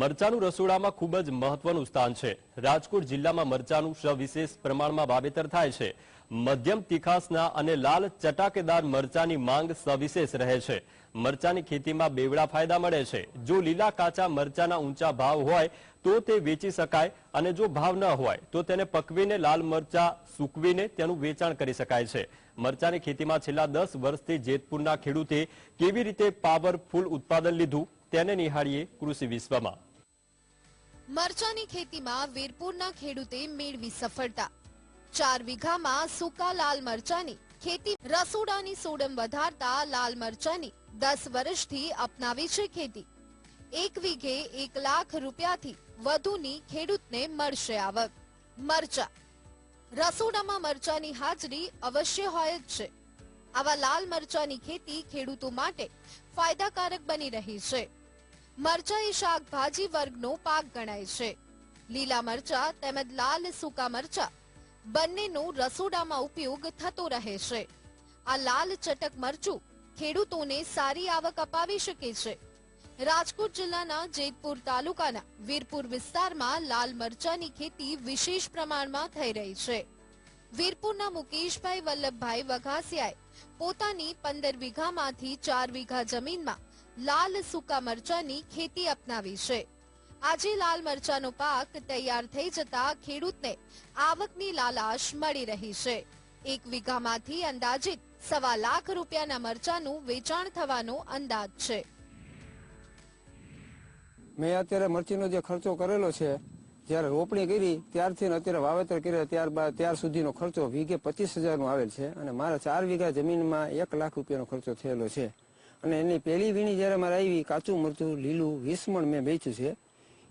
મરચાનું રસોડામાં ખૂબ જ મહત્વનું સ્થાન છે. રાજકોટ જિલ્લામાં મરચાનું સવિશેષ પ્રમાણમાં વાવેતર થાય છે. મધ્યમ તીખાસના અને લાલ ચટાકેદાર મરચાની માંગ સવિશેષ રહે છે. મરચાની ખેતીમાં બેવડા ફાયદા મળે છે. જો લીલા કાચા મરચાના ઊંચા ભાવ હોય, તો તે વેચી શકાય અને જો ભાવ ન હોય, તો તેને પકવીને લાલ મરચા સૂકવીને તેનું વેચાણ કરી શકાય છે. મરચાની ખેતીમાં છેલ્લા દસ વર્ષથી જેતપુરના ખેડૂતે કેવી રીતે પાવરફુલ ઉત્પાદન લીધું, તેને નિહાળીએ કૃષિ વિશ્વમાં. મરચાની ખેતીમાં વીરપુરના ખેડૂતે મેળવી સફળતા. ચાર વીઘામાં સૂકા લાલ મરચાની ખેતી રસોડાની સોડમ વધારતા લાલ મરચાની દસ વર્ષથી અપનાવી છે ખેતી. એક વીઘે એક લાખ રૂપિયાથી વધુની ખેડૂતને મળશે આવક. મરચા. રસોડામાં મરચાની હાજરી અવશ્ય હોય જ છે. આવા લાલ મરચાની ખેતી ખેડૂતો માટે ફાયદાકારક બની રહી છે. મરચા એ શાકભાજી વર્ગનો પાક ગણાય છે. લીલા મરચા તેમજ લાલ સૂકા મરચા બંનેનો રસોડામાં ઉપયોગ થતો રહે છે. આ લાલ ચટક મરચું ખેડૂતોને સારી આવક અપાવી શકે છે. રાજકોટ જિલ્લાના જેતપુર તાલુકાના વીરપુર વિસ્તારમાં લાલ મરચાની ખેતી વિશેષ પ્રમાણમાં થઈ રહી છે. વીરપુરના મુકેશભાઈ વલ્લભભાઈ વઘાસિયાએ પોતાની પંદર વીઘામાંથી ચાર વીઘા જમીનમાં લાલ સૂકા મરચાની ખેતી અપનાવી છે. આજે લાલ મરચાનો પાક તૈયાર થઈ જતા ખેડૂતને આવકની લાલાશ મળી રહી છે. એક વીઘામાંથી અંદાજિત સવા લાખ રૂપિયાના મરચાનું વેચાણ થવાનો અંદાજ છે. મેં અત્યારે મરચીનો જે ખર્ચો કરેલો છે, જ્યારે રોપણી કરી, ત્યારથી અત્યારે વાવેતર કર્યા, ત્યારબાદ, ત્યાર સુધીનો ખર્ચો વીઘે પચીસ હજારનો આવેલ છે અને મારા ચાર વીઘા જમીનમાં એક લાખ રૂપિયાનો ખર્ચો થયેલો છે. અને એની પહેલી વીણી જ્યારે મારે આવી કાચું મરચું, લીલું, વિસ્મણ મેં વેચ્યું છે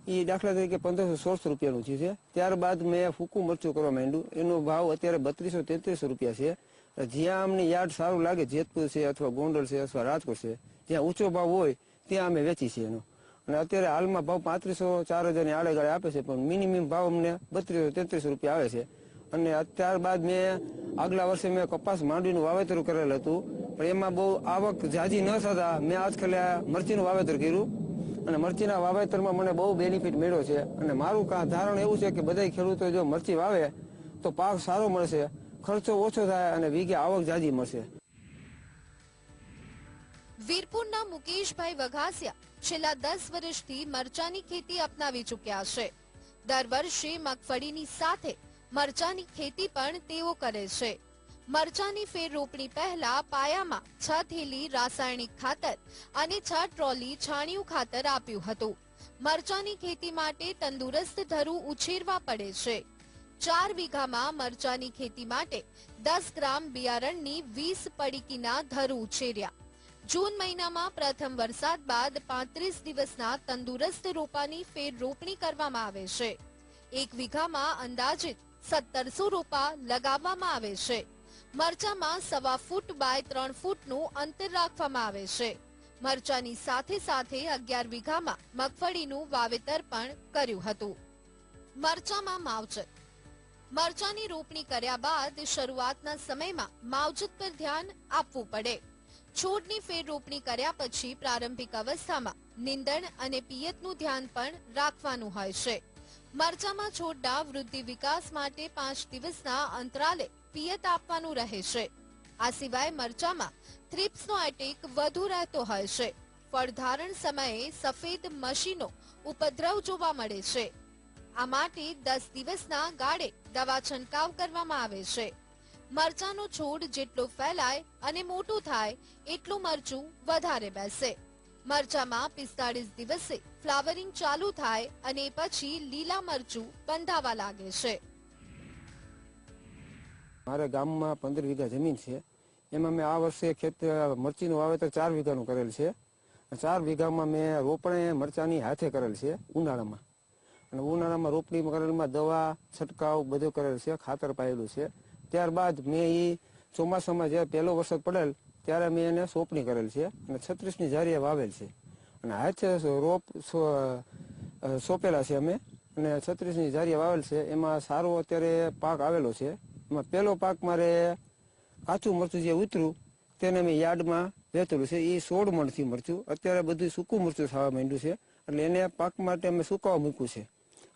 એ દાખલા તરીકે પંદરસો સોળસો રૂપિયાનું થયું છે. ત્યારબાદ મેં ફૂકું મરચું કરવા માંડ્યું. એનો ભાવ અત્યારે બત્રીસો તેત્રીસો રૂપિયા છે. જ્યાં અમને યાર્ડ સારું લાગે, જેતપુર છે અથવા ગોંડલ છે અથવા રાજકોટ છે, જ્યાં ઊંચો ભાવ હોય, ત્યાં અમે વેચી છીએ એનો. અને અત્યારે હાલમાં ભાવ પાંત્રીસો, ચાર હજારની આડે ગાળે આપે છે, પણ મિનિમમ ભાવ અમને બત્રીસો તેત્રીસો રૂપિયા આવે છે. અને ત્યારબાદ મેં આગલા વર્ષે મેં કપાસ માંડવીનું વાવેતર કરેલ હતું. પણ એમાં બહુ આવક જાજી ન થતા મેં આજકાલે મરચીનું વાવેતર કર્યું. અને મરચીના વાવેતરમાં મને બહુ બેનિફિટ મળ્યો છે. અને મારું ધારણ એવું છે કે બધા ખેડૂતો જો મરચી વાવે, તો પાક સારો મળશે, ખર્ચો ઓછો થાય અને વીઘે આવક જાજી મળશે. વીરપુરના મુકેશભાઈ વઘાસિયા છેલ્લા દસ વર્ષથી મરચાની ખેતી અપનાવી ચૂક્યા છે. દર વર્ષે મગફળીની સાથે મરચાની ખેતી પણ તેઓ કરે છે. મરચાની ફેર રોપણી પહેલા પાયામાં છ થેલી રાસાયણિક ખાતર અને છ ટ્રોલી છાણિયું ખાતર આપ્યું હતું. મરચાની ખેતી માટે તંદુરસ્ત ધરું ઉછેરવા પડે છે. ચાર વીઘામાં મરચાની ખેતી માટે દસ ગ્રામ બિયારણની વીસ પડીકીના ધરું ઉછેર્યા. જૂન મહિનામાં પ્રથમ વરસાદ બાદ પાંત્રીસ દિવસના તંદુરસ્ત રોપાની ફેર રોપણી કરવામાં આવે છે. એક વીઘામાં અંદાજિત સત્તરસો રૂપા લગાવવામાં આવે છે. મરચામાં સવા ફૂટ બાય ત્રણ ફૂટનું અંતર રાખવામાં આવે છે. મરચાની સાથે સાથે અગિયાર વીઘામાં મગફળીનું વાવેતર પણ કર્યું હતું. મરચામાં માવજત. મરચાની રોપણી કર્યા બાદ શરૂઆતના સમયમાં માવજત પર ધ્યાન આપવું પડે. છોડની ફેર રોપણી કર્યા પછી પ્રારંભિક અવસ્થામાં નિંદણ અને પિયતનું ધ્યાન પણ રાખવાનું હોય છે. મરચામાં છોડના વૃદ્ધિ વિકાસ માટે પાંચ દિવસના અંતરાલે પિયત આપવાનું રહે છે. આ સિવાય મરચામાં થ્રિપ્સનો એટેક વધુ રહેતો હોય છે. ફળધારણ સમયે સફેદ મશીનો ઉપદ્રવ જોવા મળે છે. આ માટે દસ દિવસના ગાળે દવા છંટકાવ કરવામાં આવે છે. મરચાનો છોડ જેટલો ફેલાય અને મોટું થાય, એટલું મરચું વધારે બેસે. મરચામાં પિસ્તાળીસ દિવસે ફ્લાવરિંગ ચાલુ થાય અને પછી લીલા મરચું બંધાવા લાગે છે. મારા ગામમાં પંદર વીઘા જમીન છે. એમાં મેં આ વર્ષે ખેત મરચીનું વાવેતર ચાર વીઘાનું કરેલ છે. ચાર વીઘામાં મેં રોપણે મરચાની હાથે કરેલ છે ઉનાળામાં. અને ઉનાળામાં રોપણી કરેલમાં દવા, છંટકાવ બધું કરેલ છે, ખાતર પાયેલું છે. ત્યારબાદ મેં એ ચોમાસામાં જે પહેલો વરસાદ પડેલ ત્યારે મેં એને સોંપણી કરેલ છે અને છત્રીસની જારીએ વાવેલ છે. અને હાથે રોપ સોંપેલા છે અમે અને છત્રીસની જારીએ વાવેલ છે. એમાં સારો અત્યારે પાક આવેલો છે. એમાં પહેલો પાક મારે કાચું મરચું જે ઉતર્યું તેને મેં યાર્ડમાં વેચેલું છે. એ સોળ મણથી મરચું. અત્યારે બધું સૂકું મરચું થવા માંડ્યું છે. એટલે એને પાક માટે અમે સુકાવા મૂક્યું છે.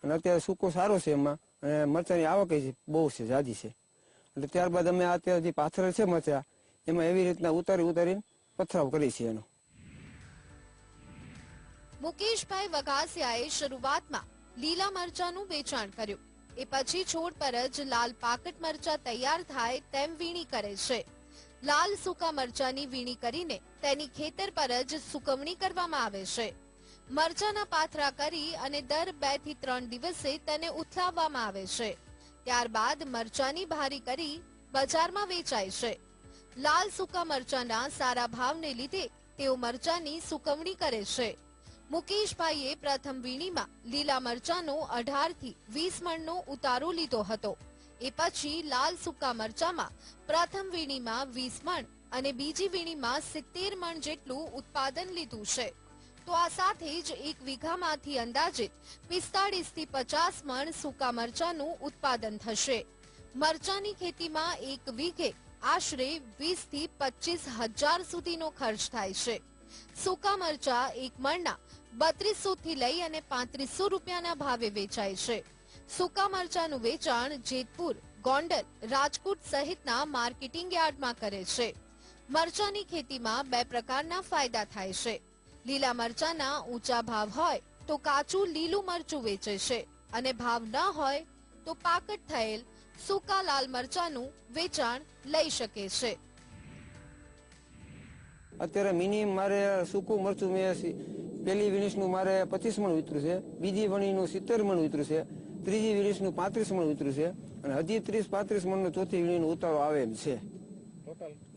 અને અત્યારે સૂકો સારો છે એમાં. અને મરચાની આવક બહુ છે, જાજી છે. એટલે ત્યારબાદ અમે અત્યારે જે પાથર છે મરચા એમાં એવી રીતના ઉતારી ઉતારીને પથરાવ કરી છે એનો. મુકેશભાઈ વઘાસિયાએ શરૂઆતમાં લીલા મરચાનું વેચાણ કર્યું. એ પછી છોડ પર જ લાલ પાકટ મરચા તૈયાર થાય તેમ વીણી કરે છે. લાલ સૂકા મરચાની વીણી કરીને તેની ખેતર પર જ સુકવણી કરવામાં આવે છે. મરચાના પાથરા કરી અને દર બેથી ત્રણ દિવસે તેને ઉથલાવવામાં આવે છે. ત્યારબાદ મરચાની ભારી કરી બજારમાં વેચાય છે. લાલ સૂકા મરચાના સારા ભાવને લીધે તેઓ મરચાની સુકવણી કરે છે. મુકેશભાઈએ પ્રથમ વીણીમાં લીલા મરચાનો અઢારથી વીસ મણનો ઉતારો લીધો હતો. એ પછી લાલ સૂકા મરચામાં પ્રથમ વીણીમાં વીસ મણ અને બીજી વીણીમાં સિત્તેર મણ જેટલું ઉત્પાદન લીધું છે. તો આ સાથે જ એક વીઘામાંથી અંદાજિત પિસ્તાળીસથી પચાસ મણ સૂકા મરચાનું ઉત્પાદન થશે. મરચાની ખેતીમાં એક વીઘે આશરે વીસથી પચીસ હજાર સુધીનો ખર્ચ થાય છે. સૂકા મરચા એક મણના બત્રીસો થી લઈ અને પાંત્રીસો રૂપિયાના ભાવે વેચાય છે. સૂકા મરચાનું વેચાણ જેતપુર, ગોંડલ, રાજકોટ સહિતના માર્કેટિંગ યાર્ડમાં કરે છે. મરચાની ખેતીમાં બે પ્રકારના ફાયદા થાય છે. લીલા મરચાના ઊંચા ભાવ હોય તો કાચું લીલું મરચું વેચે છે અને ભાવ ન હોય તો પાકટ થયેલ સૂકા લાલ મરચાનું વેચાણ લઈ શકે છે. અત્યારે મિનિમમ મારે સૂકું મરચું મેં પહેલી વિનિશનું મારે પચીસ મણ ઉતર્યું છે બીજી વણીનું સિત્તેર મણ ઉતર્યું છે ત્રીજી વિનિશનું પાંત્રીસ મણ ઉતર્યું છે અને હજી ત્રીસ પાંત્રીસ મણનું ચોથી વીણીનો ઉતારો આવે એમ છે.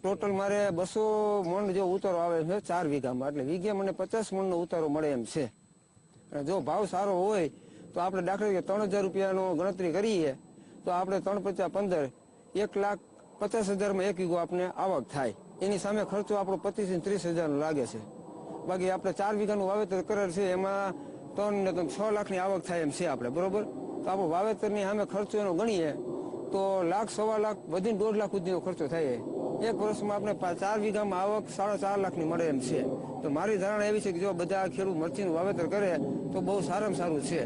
ટોટલ મારે બસો મણ જો ઉતારો આવે છે ચાર વીઘામાં. એટલે વીઘે મને પચાસ મણનો ઉતારો મળે એમ છે. અને જો ભાવ સારો હોય તો આપણે દાખલા તરીકે ત્રણ હજાર રૂપિયાનો ગણતરી કરીએ. તો આપણે ત્રણ પચાસ પંદર, એક લાખ પચાસ હજારમાં એક વીઘો આપણે આવક થાય. એની સામે ખર્ચો આપણો પચીસ ત્રીસ હજારનો લાગે છે. બાકી આપણે ચાર વીઘાનું વાવેતર કરેલ છે, એમાં ત્રણ ને છ લાખની આવક થાય એમ છે આપણે, બરોબર? તો આપણો વાવેતરની સામે ખર્ચો એનો ગણીએ, તો લાખ સવા લાખ વધીને દોઢ લાખ સુધીનો ખર્ચો થાય એક વર્ષમાં આપણે ચાર વીઘામાં આવક સાડા ચાર લાખની મળે એમ છે. તો મારી ધારણા એવી છે કે જો બધા ખેડૂત મરચીનું વાવેતર કરે, તો બહુ સારામાં સારું છે.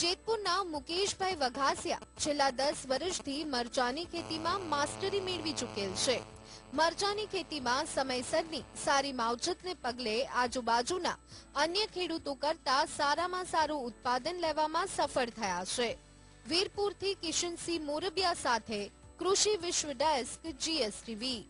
જેતપુરના મુકેશભાઈ વઘાસિયા છેલ્લા દસ વર્ષથી મરચાની ખેતીમાં માસ્ટરી મેળવી ચૂકેલ છે. મરચાની ખેતીમાં સમયસરની સારી માવજતને પગલે આજુબાજુના અન્ય ખેડૂતો કરતા સારામાં સારું ઉત્પાદન લેવામાં સફળ થયા છે. વીરપુરથી કિશનસિંહ મોરબિયા સાથે કૃષિ વિશ્વ ડેસ્ક, જીએસટીવી.